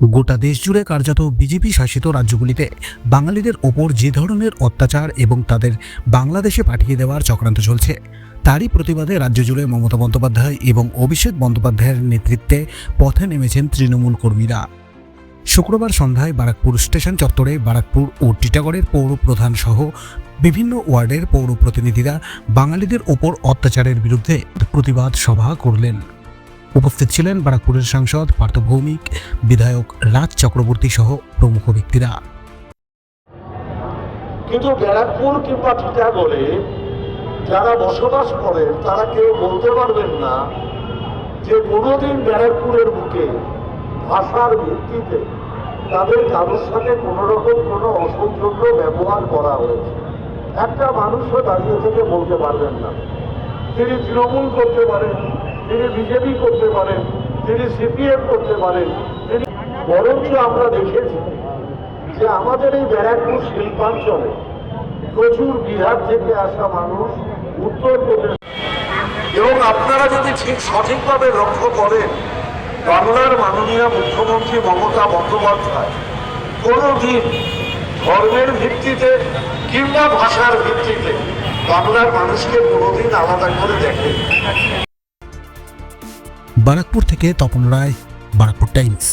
গোটা দেশ জুড়ে কার্যত বিজেপি শাসিত রাজ্যগুলিতে বাঙালিদের ওপর যে ধরনের অত্যাচার এবং তাদের বাংলাদেশে পাঠিয়ে দেওয়ার চক্রান্ত চলছে, তারই প্রতিবাদে রাজ্য জুড়ে মমতা বন্দ্যোপাধ্যায় এবং অভিষেক বন্দ্যোপাধ্যায়ের নেতৃত্বে পথে নেমেছেন তৃণমূল কর্মীরা। শুক্রবার সন্ধ্যায় বারাকপুর স্টেশন চত্বরে বারাকপুর ও টিটাগড়ের পৌর প্রধান সহ বিভিন্ন ওয়ার্ডের পৌর প্রতিনিধিরা বাঙালিদের ওপর অত্যাচারের বিরুদ্ধে প্রতিবাদ সভা করলেন। উপস্থিত ছিলেন বারাকপুরের সাংসদ পার্থ ভৌমিক বিধায়ক রাজ চক্রবর্তী সহ প্রমুখ ব্যক্তিরা। কিন্তু ব্যারাকপুর কিংবা টিটাগড়ে যারা বসবাস করেন তারা কেউ বলতে পারবেন না যে কোনোদিন ব্যারাকপুরের বুকে, ভাষার ভিত্তিতে তাদের কারোর সাথে কোনো রকম কোনো অসৌজন্য ব্যবহার করা হয়েছে। একটা মানুষও দাঁড়িয়ে থেকে বলতে পারবেন না। তিনি তৃণমূল করতে পারেন তিনি বিজেপি করতে পারেন, তিনি সিপিএম করতে পারেন, তিনি বরঞ্চ আমরা দেখেছি যে আমাদের এই ব্যারাকপুর শিল্পাঞ্চলে প্রচুর বিহার থেকে আসা মানুষ উত্তরপ্রদেশ এবং আপনারা যদি ঠিক সঠিকভাবে লক্ষ্য করেন, বাংলার মাননীয় মুখ্যমন্ত্রী মমতা বন্দ্যোপাধ্যায় কোনোদিন ধর্মের ভিত্তিতে কিংবা ভাষার ভিত্তিতে বাংলার মানুষকে কোনোদিন আলাদা করে দেখেন বারাকপুর থেকে তপন রায় বারাকপুর টাইমস।